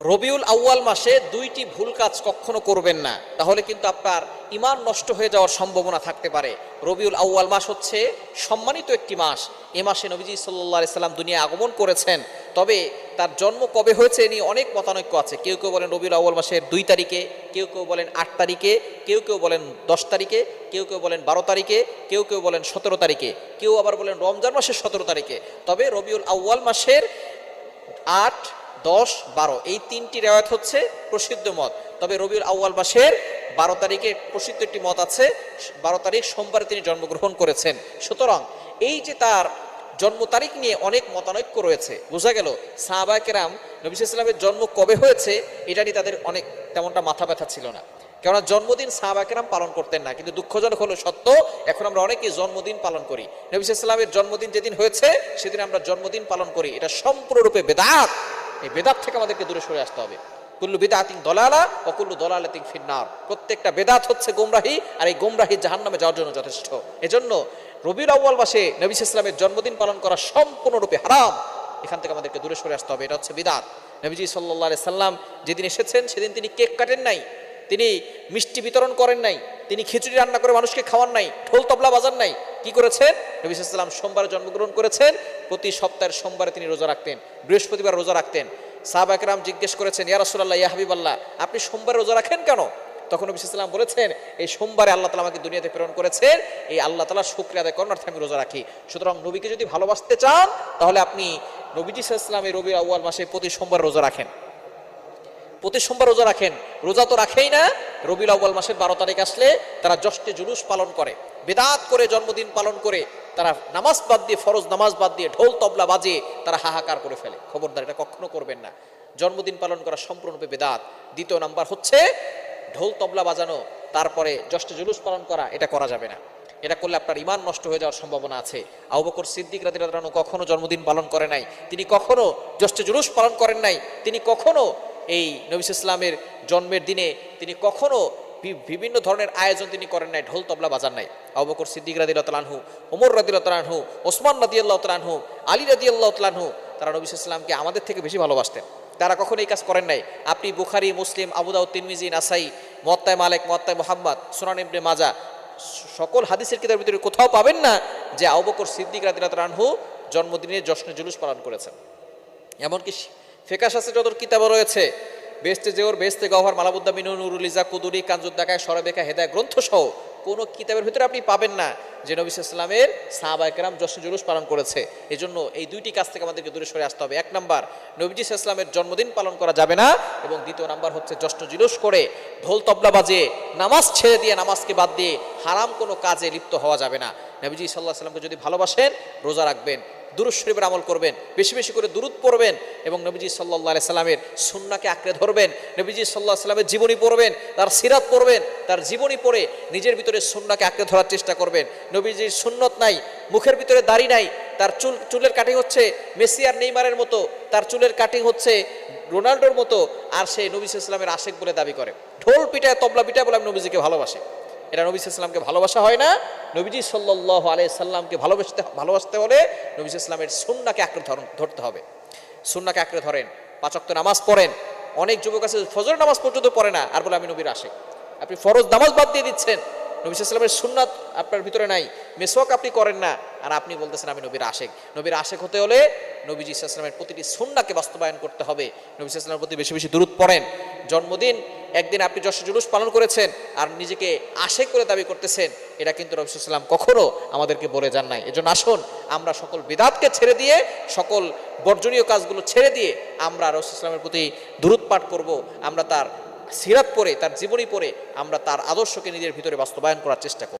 রবিউল আউয়াল মাসে দুইটি ভুল কাজ কখনো করবেন না। তাহলে কিন্তু আপনার ইমান নষ্ট হয়ে যাওয়ার সম্ভাবনা থাকতে পারে। রবিউল আউয়াল মাস হচ্ছে সম্মানিত একটি মাস। এ মাসে নবীজি সাল্লাহ সাল্লাম দুনিয়া আগমন করেছেন। তবে তার জন্ম কবে হয়েছে এ নিয়ে অনেক মতানৈক্য আছে। কেউ কেউ বলেন রবিউল আউয়াল মাসের দুই তারিখে, কেউ কেউ বলেন আট তারিখে, কেউ কেউ বলেন দশ তারিখে, কেউ কেউ বলেন বারো তারিখে, কেউ কেউ বলেন সতেরো তারিখে, কেউ আবার বলেন রমজান মাসের সতেরো তারিখে। তবে রবিউল আউয়াল মাসের আট দশ, বারো। এই তিনটি রেওয়ায়ত হচ্ছে প্রসিদ্ধ মত। তবে রবিউল আউয়াল মাসের বারো তারিখে প্রসিদ্ধ একটি মত আছে, বারো তারিখ সোমবারে তিনি জন্মগ্রহণ করেছেন। সুতরাং এই যে তার জন্ম তারিখ নিয়ে অনেক মতানৈক্য রয়েছে, বোঝা গেল সাহাবা কেরাম ইসলামের জন্ম কবে হয়েছে, এটা নিয়ে তাদের অনেক তেমনটা মাথা ব্যথা ছিল না। কেননা জন্মদিন সাহাবাকেরাম পালন করতেন না, কিন্তু দুঃখজনক হলো সত্য, এখন আমরা অনেকেই জন্মদিন পালন করি। নবী ইসলামের জন্মদিন যেদিন হয়েছে, সেদিন আমরা জন্মদিন পালন করি। এটা সম্পূর্ণরূপে বেদাত। এই বেদাত থেকে আমাদেরকে দূরে সরে আসতে হবে। কুল্লু বেদাতিং দলালা ও কুল্লু দলালাতিং ফিন্নার। প্রত্যেকটা বেদাত হচ্ছে গোমরাহি, আর এই গোমরাহি জাহান্নামে যাওয়ার জন্য যথেষ্ট। এজন্য রবিউল আউ্বাল মাসে নবী ইসলামের জন্মদিন পালন করা সম্পূর্ণরূপে হারাম। এখান থেকে আমাদেরকে দূরে সরে আসতে হবে, এটা হচ্ছে বিদাত। নবীজি সাল্লাহ সাল্লাম যেদিন এসেছেন, সেদিন তিনি কেক কাটেন নাই, তিনি মিষ্টি বিতরণ করেন নাই, তিনি খিচুড়ি রান্না করে মানুষকে খাওয়ান নাই, ঢোল তবলা বাজান নাই কি করেছেন? নবী সাল্লাম সোমবারে জন্মগ্রহণ করেছেন। প্রতি সপ্তাহের সোমবারে তিনি রোজা রাখতেন। বৃহস্পতিবার রোজা রাখতেন। সাহাব একরাম জিজ্ঞেস করেছেন, ইয়া রাসূলুল্লাহ, ইয়া হাবিবাল্লাহ, আপনি সোমবারে রোজা রাখেন কেন? তখন নবী সাল্লাম বলেছেন, এই সোমবারে আল্লাহ তালা আমাকে দুনিয়াতে প্রেরণ করেছেন। এই আল্লাহ তালা শুক্রিয়া আদায় করার অর্থে আমি রোজা রাখি। সুতরাং নবীকে যদি ভালোবাসতে চান, তাহলে আপনি নবীজি এই রবি আউ্য়াল মাসে প্রতি সোমবার রোজা রাখেন। প্রতি সোমবার রোজা রাখেন। রোজা তো রাখেই না। রবিউল আউ্বাল মাসের বারো তারিখ আসলে তারা জষ্টে জুলুস পালন করে। বেদাত করে জন্মদিন পালন করে তারা নামাজ বাদ দিয়ে, ফরজ নামাজ বাদ দিয়ে, ঢোল তবলা বাজিয়ে তারা হাহাকার করে ফেলে। খবরদার, এটা কখনো করবেন না। জন্মদিন পালন করা সম্পূর্ণরূপে বেদাত। দ্বিতীয় নাম্বার হচ্ছে ঢোল তবলা বাজানো, তারপরে জষ্টে জুলুস পালন করা, এটা করা যাবে না। এটা করলে আপনার ইমান নষ্ট হয়ে যাওয়ার সম্ভাবনা আছে। আবু বকর সিদ্দিক রাদির কখনো জন্মদিন পালন করে নাই। তিনি কখনো জষ্টে জুলুস পালন করেন নাই। তিনি কখনো এই নবিস ইসলামের জন্মের দিনে তিনি কখনো বিভিন্ন ধরনের আয়োজন তিনি করেন নাই, ঢোল তবলা বাজার নাই। অবকর সিদ্দিক রাদি তালানহু ওমর রাদি তালানহু ওসমান রাদি আল্লাহ তালানহু আলী রাদি আল্লাহ তালানহু তারা নবিস ইসলামকে আমাদের থেকে বেশি ভালোবাসতেন। তারা কখনো এই কাজ করেন নাই। আপনি বুখারি, মুসলিম আবুদাউ তিনমিজি নাসাই মত্তায় মালেক মত্তায় মোহাম্মদ, সোনান ইবনে মাজা, সকল হাদিসের কিতাবের ভিতরে কোথাও পাবেন না যে আবকর সিদ্দিক রাদি তালানহু জন্মদিনে জশ্নে জুলুস পালন করেছেন। এমনকি ফেকা শাস্ত্রে যত কিতাব রয়েছে বেস্তে জেওর বেস্তে গহর মালাবুদ্দা মিনু, নুরুল ইজা, কুদুরি কাঞ্জুদ্দাকায় সরবেকা হেদায় গ্রন্থ সহ কোনো কিতাবের ভিতরে আপনি পাবেন না যে নবী ইসলামের সাহাবায়কেরাম জশ্ন জুলুস পালন করেছে। এই জন্য এই দুইটি কাজ থেকে আমাদেরকে দূরে সরে আসতে হবে। এক নাম্বার, নবীজি ইসলামের জন্মদিন পালন করা যাবে না। এবং দ্বিতীয় নাম্বার হচ্ছে জশ্ন জুলুস করে ঢোল তবলা বাজে নামাজ ছেড়ে দিয়ে নামাজকে বাদ দিয়ে হারাম কোনো কাজে লিপ্ত হওয়া যাবে না। নবীজি সাল্লাহ সাল্লামকে যদি ভালোবাসেন, রোজা রাখবেন। দুরুদ শরীফের আমল করবেন, বেশি বেশি করে দুরুদ পড়বেন এবং নবীজি সাল্লাহ সাল্লামের সুন্নাকে আঁকড়ে ধরবেন, নবীজি সাল্লাহ সাল্লামের জীবনী পড়বেন, তার সিরাত পড়বেন, তার জীবনী পড়ে নিজের ভিতরে সুন্নাকে আঁকড়ে ধরার চেষ্টা করবেন। নবীজির সুন্নত নাই, মুখের ভিতরে দাড়ি নাই, তার চুল, চুলের কাটিং হচ্ছে মেসি আর নেইমারের মতো, তার চুলের কাটিং হচ্ছে রোনাল্ডোর মতো, আর সে নবী ইসলামের আশেক বলে দাবি করে। ঢোল পিটায়, তবলা পিটায় বলে আমি নবীজিকে ভালোবাসি। এটা নবী ইসলামকে ভালোবাসা হয় না নবীজি সাল্লাহ আলাই সাল্লামকে ভালোবাসতে ভালোবাসতে হলে নবী ইসলামের সুন্নাকে আঁকড়ে ধরুন- ধরতে হবে। সুন্নাকে আঁকড়ে ধরেন। পাচক্ত নামাজ পড়েন। অনেক যুবক আছে ফজর নামাজ পর্যন্ত পড়ে না। আর বলে, আমি নবীর আসে আপনি ফরজ নামাজ বাদ দিয়ে দিচ্ছেন। নবী ইসলামের সুন্নাত আপনার ভিতরে নাই। মেসওয়াক আপনি করেন না। আর আপনি বলতেছেন, আমি নবীর আশেক। নবীর আশেক হতে হলে নবীজি ইসলামের প্রতিটি সুন্নাকে বাস্তবায়ন করতে হবে। নবী ইসলামের প্রতি বেশি বেশি দূরত পড়েন। জন্মদিন, একদিন আপনি যশ জুলুস পালন করেছেন আর নিজেকে আশেক করে দাবি করতেছেন, এটা কিন্তু রবিসাল্লাম কখনো আমাদেরকে বলে যান নাই। এজন্য আসুন, আমরা সকল বিদাতকে ছেড়ে দিয়ে, সকল বর্জনীয় কাজগুলো ছেড়ে দিয়ে আমরা রসুলামের প্রতি দূরত পাঠ করব। আমরা তার সিরাত পড়ে তার জীবনী পরে আমরা তার আদর্শকে নিজের ভিতরে বাস্তবায়ন করার চেষ্টা করব।